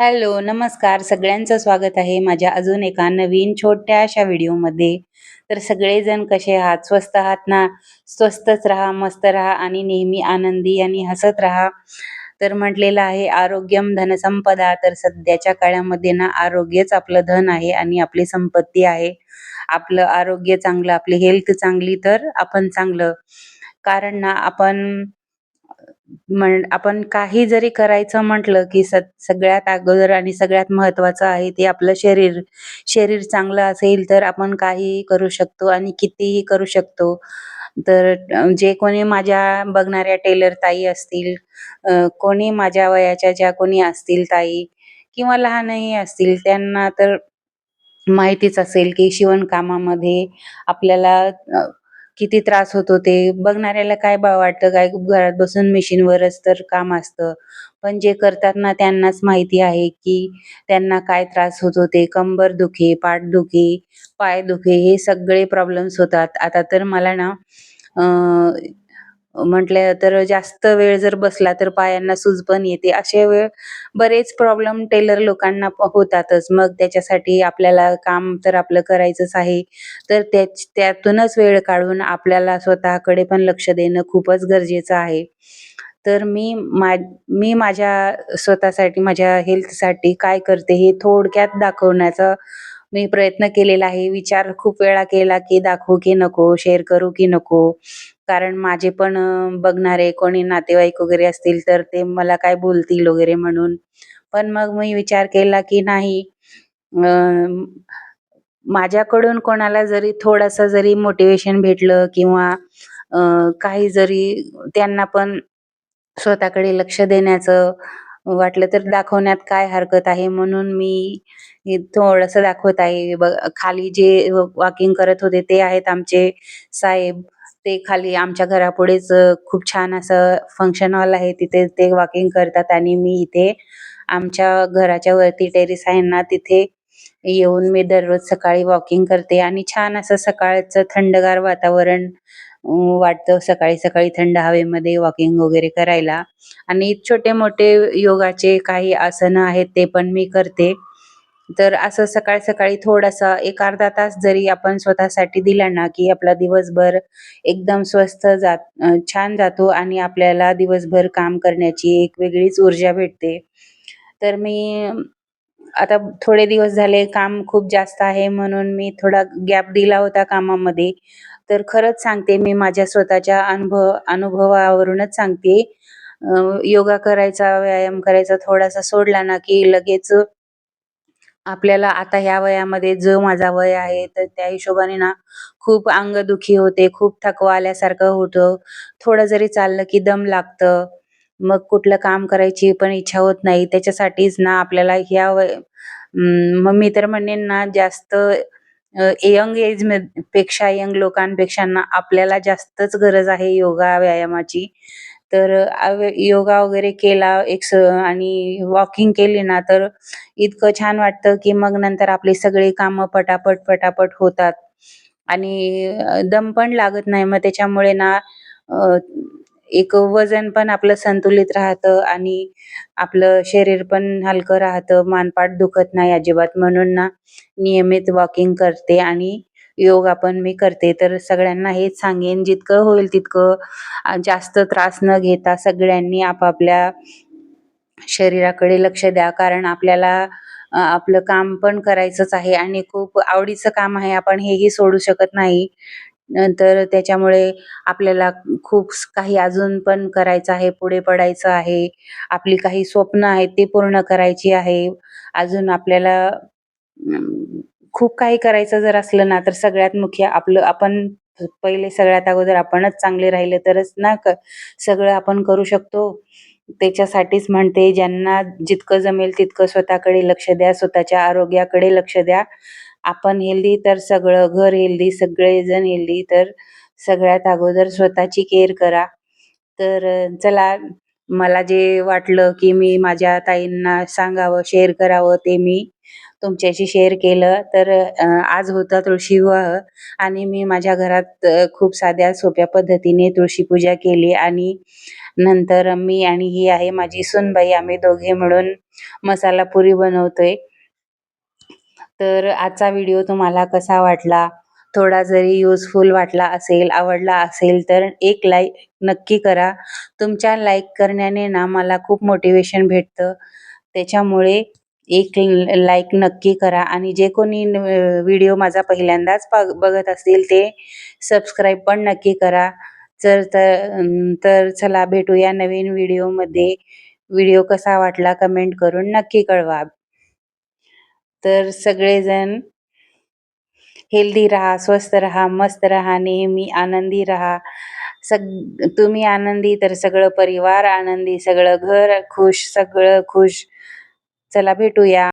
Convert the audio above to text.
Hello नमस्कार. सगळ्यांचं स्वागत आहे माझ्या अजून एका नवीन छोट्याशा व्हिडिओमध्ये. तर सगळेजण कसे आहात? स्वस्त आहात ना? स्वस्तच राहा मस्त राहा आणि नेहमी आनंदी आणि हसत राहा. तर म्हटलेलं आहे आरोग्यम धनसंपदा. तर सध्याच्या काळामध्ये ना आरोग्यच आपलं धन आहे आणि आपली संपत्ती आहे. आपलं आरोग्य चांगलं आपली हेल्थ चांगली तर आपण चांगलं. कारण ना आपण म्हण आपण काही जरी करायचं म्हटलं की स सगळ्यात अगोदर आणि सगळ्यात महत्वाचं आहे ते आपलं शरीर शरीर चांगलं असेल तर आपण काहीही करू शकतो आणि कितीही करू शकतो. तर जे कोणी माझ्या बघणाऱ्या टेलर ताई असतील कोणी माझ्या वयाच्या ज्या कोणी असतील ताई किंवा लहानही असतील त्यांना तर माहितीच असेल की शिवणकामामध्ये आपल्याला किती त्रास होतो ते बघणाऱ्याला काय बा वाटतं काय घरात बसून मशीनवरच तर काम असतं. पण जे करतात ना त्यांनाच माहिती आहे की त्यांना काय त्रास होतो ते कंबर दुखे पाठदुखी पायदुखी हे सगळे प्रॉब्लेम्स होतात. आता तर मला ना म्हटलं तर जास्त वेळ जर बसला तर पायांना सूज पण येते. असे वेळ बरेच प्रॉब्लेम टेलर लोकांना होतातच. मग त्याच्यासाठी आपल्याला काम तर आपलं करायचंच आहे. तर त्याच त्यातूनच वेळ काढून आपल्याला स्वतःकडे पण लक्ष देणं खूपच गरजेचं आहे. तर मी मा मी माझ्या स्वतःसाठी माझ्या हेल्थसाठी काय करते हे थोडक्यात दाखवण्याचा मी प्रयत्न केलेला आहे. विचार खूप वेळा केला की दाखवू की नको शेअर करू की नको. कारण माझे पण बघणारे कोणी नातेवाईक वगैरे असतील तर ते मला काय बोलतील वगैरे म्हणून. पण मग मी विचार केला की नाही माझ्याकडून कोणाला जरी थोडासा जरी मोटिवेशन भेटलं किंवा काही जरी त्यांना पण स्वतःकडे लक्ष देण्याचं वाटलं तर दाखवण्यात काय हरकत आहे म्हणून मी थोडस दाखवत आहे. बघ खाली जे वॉकिंग करत होते ते आहेत आमचे साहेब. ते खाली आमच्या घरापुढेच खूप छान असं फंक्शन हॉल आहे. तिथे ते वॉकिंग करतात आणि मी इथे आमच्या घराच्या वरती टेरेस आहे ना तिथे येऊन मी दररोज सकाळी वॉकिंग करते आणि छान असं सकाळचं थंडगार वातावरण वाटतं सकाळी सकाळी थंड हवेमध्ये वॉकिंग वगैरे करायला. आणि छोटे मोठे योगाचे काही आसनं आहेत ते पण मी करते. तर असं सकाळ सकाळी थोडासा एक अर्धा तास जरी आपण स्वतःसाठी दिला ना की आपला दिवसभर एकदम स्वस्थ जात छान जातो आणि आपल्याला दिवसभर काम करण्याची एक वेगळीच ऊर्जा भेटते. तर मी आता थोडे दिवस झाले काम खूप जास्त आहे म्हणून मी थोडा गॅप दिला होता कामामध्ये. तर खरंच सांगते मी माझ्या स्वतःच्या अनुभव अनुभवावरूनच सांगते. योगा करायचा व्यायाम करायचा थोडासा सोडला ना की लगेच आपल्याला आता ह्या वयामध्ये जो माझा वय आहे तर त्या हिशोबाने ना खूप अंगदुखी होते खूप थकवा आल्यासारखं होतं. थोडं जरी चाललं की दम लागतं मग कुठलं काम करायची पण इच्छा होत नाही. त्याच्यासाठीच ना आपल्याला ह्या वय मग मी तर म्हणेन ना जास्त यंग एजपेक्षा यंग लोकांपेक्षा ना आपल्याला जास्तच गरज आहे योगा व्यायामाची. तर योगा वगैरे केला एक आणि वॉकिंग केली ना तर इतकं छान वाटतं की मग नंतर आपली सगळी कामं पटापट पटापट होतात. आणि दम पण लागत नाही. मग त्याच्यामुळे ना एक वजन पण आपलं संतुलित राहतं आणि आपलं शरीर पण हलकं राहतं मानपाट दुखत नाही अजिबात. म्हणून ना नियमित वॉकिंग करते आणि योगा पण मी करते. तर सगळ्यांना हेच सांगेन जितकं होईल तितकं जास्त त्रास न घेता सगळ्यांनी आपापल्या शरीराकडे लक्ष द्या. कारण आपल्याला आपलं काम पण करायचंच आहे आणि खूप आवडीचं काम आहे. आपण हेही सोडू शकत नाही. नंतर त्याच्यामुळे आपल्याला खूप काही अजून पण करायचं आहे पुढे पडायचं आहे. आपली काही स्वप्न आहेत ती पूर्ण करायची आहे. अजून आपल्याला खूप काही करायचं जर असलं ना तर सगळ्यात मुख्य आपलं आपण पहिले सगळ्यात अगोदर आपणच चांगले राहिले तरच ना क- सगळं आपण करू शकतो. त्याच्यासाठीच म्हणते ज्यांना जितकं जमेल तितकं स्वतःकडे लक्ष द्या स्वतःच्या आरोग्याकडे लक्ष द्या. आपण हेल्दी तर सगळं घर हेल्दी सगळेजण हेल्दी तर सगळ्यात अगोदर स्वतःची केअर करा. तर चला मला जे वाटलं की मी माझ्या ताईंना सांगावं शेअर करावं ते मी तुमच्याशी शेअर केलं. तर आज होता तुळशी विवाह आणि मी माझ्या घरात खूप साध्या सोप्या पद्धतीने तुळशी पूजा केली आणि नंतर मी आणि ही आहे माझी सुनबाई. आम्ही दोघे मिळून मसाला पुरी बनवतोय. तर आजचा व्हिडिओ तुम्हाला कसा वाटला? थोडा जरी युजफुल वाटला असेल आवडला असेल तर एक लाईक नक्की करा. तुमच्या लाईक करण्याने ना मला खूप मोटिवेशन भेटतं. त्याच्यामुळे एक लाईक नक्की करा. आणि जे कोणी व्हिडिओ माझा पहिल्यांदाच बघत असतील ते सबस्क्राईब पण नक्की करा. तर तर चला भेटूया नवीन व्हिडिओमध्ये व्हिडिओ कसा वाटला कमेंट करून नक्की कळवा. तर सगळेजण हेल्दी राहा स्वस्त राहा मस्त राहा नेहमी आनंदी राहा. सग तुम्ही आनंदी तर सगळं परिवार आनंदी सगळं घर खुश सगळं खुश. चला भेटूया.